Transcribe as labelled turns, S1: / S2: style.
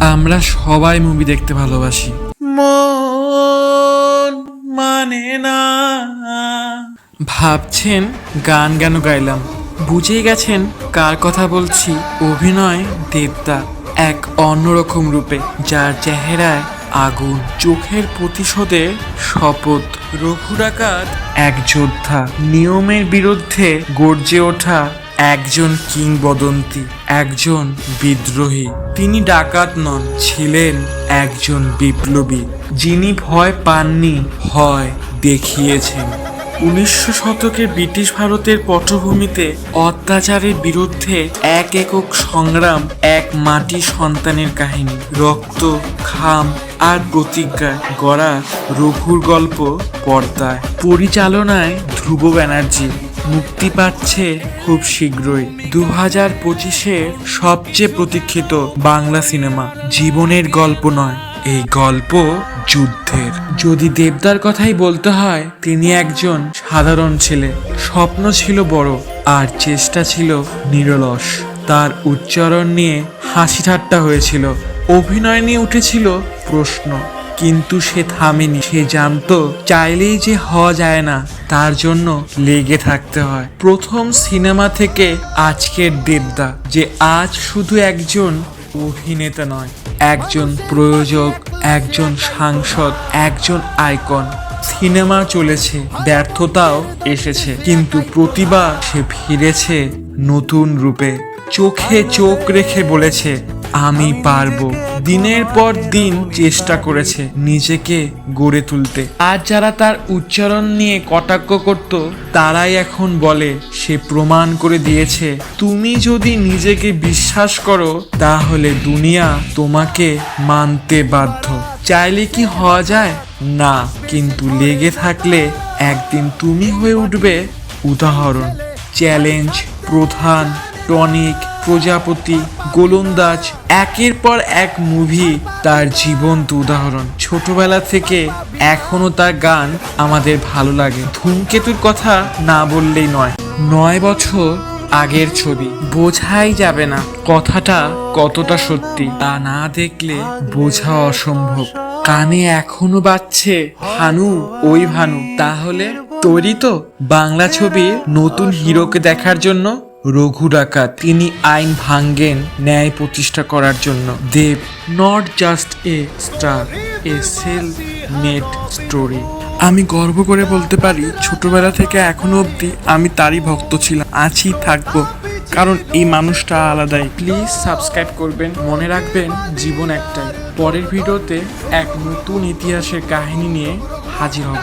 S1: আমরা সবাই মুভি দেখতে ভালোবাসি।
S2: মন মানে না।
S1: ভাবছেন গান কেন গাইলাম? বুঝেই গেছেন কার কথা বলছি? অভিনয় দেবদা এক অন্যরকম রূপে যার চেহারায় আগুন চোখের প্রতিশোধে শপথ। রঘু ডাকাত এক যোদ্ধা নিয়মের বিরুদ্ধে গর্জে ওঠা একজন কিংবদন্তি, একজন বিদ্রোহী। তিনি ডাকাত নন, ছিলেন একজন বিপ্লবী, যিনি ভয় পাননি হয় দেখিয়েছেন। উনিশশো শতকে ব্রিটিশ ভারতের পটভূমিতে অত্যাচারের বিরুদ্ধে এক একক সংগ্রাম, এক মাটি সন্তানের কাহিনী। রক্ত, খাম আর প্রতিজ্ঞা গড়া রঘুর গল্প পর্দায়। পরিচালনায় ধ্রুব ব্যানার্জি। মুক্তি পাচ্ছে খুব শীঘ্রই। দু হাজার পঁচিশের সবচেয়ে প্রতীক্ষিত বাংলা সিনেমা জীবনের গল্প নয়, এই গল্প যুদ্ধের। যদি দেবদার কথাই বলতে হয়, তিনি একজন সাধারণ ছেলে। স্বপ্ন ছিল বড়, আর চেষ্টা ছিল নিরলস। তার উচ্চারণ নিয়ে হাসি ঠাট্টা হয়েছিল। অভিনয় নিয়ে উঠেছিল প্রশ্ন। কিন্তু সে থামেনি। সে জানতো, চাইলেই যে হওয়া যায় না, তার জন্য লেগে থাকতে হয়। প্রথম সিনেমা থেকে আজকের দেবদা, যে আজ শুধু একজন অভিনেতা নয়, একজন প্রয়োজক, একজন সাংসদ, একজন আইকন। সিনেমা চলেছে, ব্যর্থতাও এসেছে, কিন্তু প্রতিভা সে ফিরেছে নতুন রূপে। চোখে চোখ রেখে বলেছে আমি পারব। দিনের পর দিন চেষ্টা করেছে নিজেকে গড়ে তুলতে। আর যারা তার উচ্চারণ নিয়ে কটাক্ষ করত, তারাই এখন বলে, সে প্রমাণ করে দিয়েছে। তুমি যদি নিজেকে বিশ্বাস করো, তাহলে দুনিয়া তোমাকে মানতে বাধ্য। চাইলে কি হওয়া যায়? না, কিন্তু লেগে থাকলে একদিন তুমি হয়ে উঠবে। উদাহরণ, চ্যালেঞ্জ, প্রধান, টনিক প্রজাপতি, গোলন্দাজ, একের পর এক মুভি তার জীবন্ত উদাহরণ। ছোটবেলা থেকে এখনও তার গান আমাদের ভালো লাগে। ধূমকেতুর কথা না বললেই নয় নয় বছর আগের ছবি। বোঝাই যাবে না কথাটা কতটা সত্যি। তা না দেখলে বোঝা অসম্ভব। কানে এখনও বাজছে ভানু ওই ভানু। তাহলে তৈরি তো বাংলা ছবির নতুন হিরোকে দেখার জন্য রঘু ডাকাত তিনি আইন ভাঙ্গেন ন্যায় প্রতিষ্ঠা করার জন্য। Dev not just a star a self made story আমি গর্ব করে বলতে পারি ছোটবেলা থেকে এখনও অবধি আমি তারই ভক্ত ছিলাম। আছি থাকব কারণ এই মানুষটা আলাদাই। প্লিজ সাবস্ক্রাইব করবেন মনে রাখবেন জীবন একটাই। পরের ভিডিওতে এক নতুন ইতিহাসের কাহিনী নিয়ে হাজির হব।